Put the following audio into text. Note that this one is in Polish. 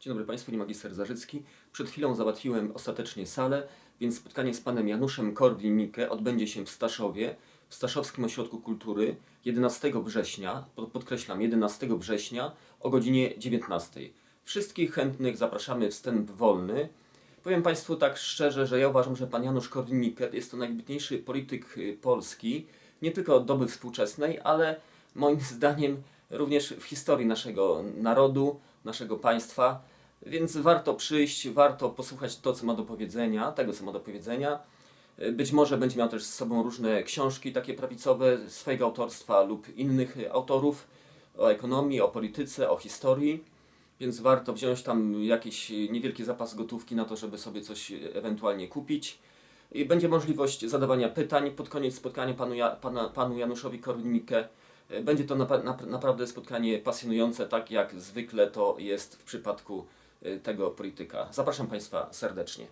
Dzień dobry Państwu, nie magister Zarzycki. Przed chwilą załatwiłem ostatecznie salę, więc spotkanie z panem Januszem Korwin-Mikke odbędzie się w Staszowie, w Staszowskim Ośrodku Kultury 11 września, pod- podkreślam 11 września o godzinie 19. Wszystkich chętnych zapraszamy wstęp wolny. Powiem Państwu tak szczerze, że ja uważam, że pan Janusz Korwin-Mikke jest to najwybitniejszy polityk y, Polski, nie tylko doby współczesnej, ale moim zdaniem również w historii naszego narodu, naszego państwa. Więc warto przyjść, warto posłuchać to, co ma do powiedzenia, tego, co ma do powiedzenia. Być może będzie miał też z sobą różne książki takie prawicowe swojego autorstwa lub innych autorów o ekonomii, o polityce, o historii. Więc warto wziąć tam jakiś niewielki zapas gotówki na to, żeby sobie coś ewentualnie kupić. I będzie możliwość zadawania pytań pod koniec spotkania panu, ja, pana, panu Januszowi Korwin-Mikke. Będzie to naprawdę spotkanie pasjonujące, tak jak zwykle to jest w przypadku y, tego polityka. Zapraszam Państwa serdecznie.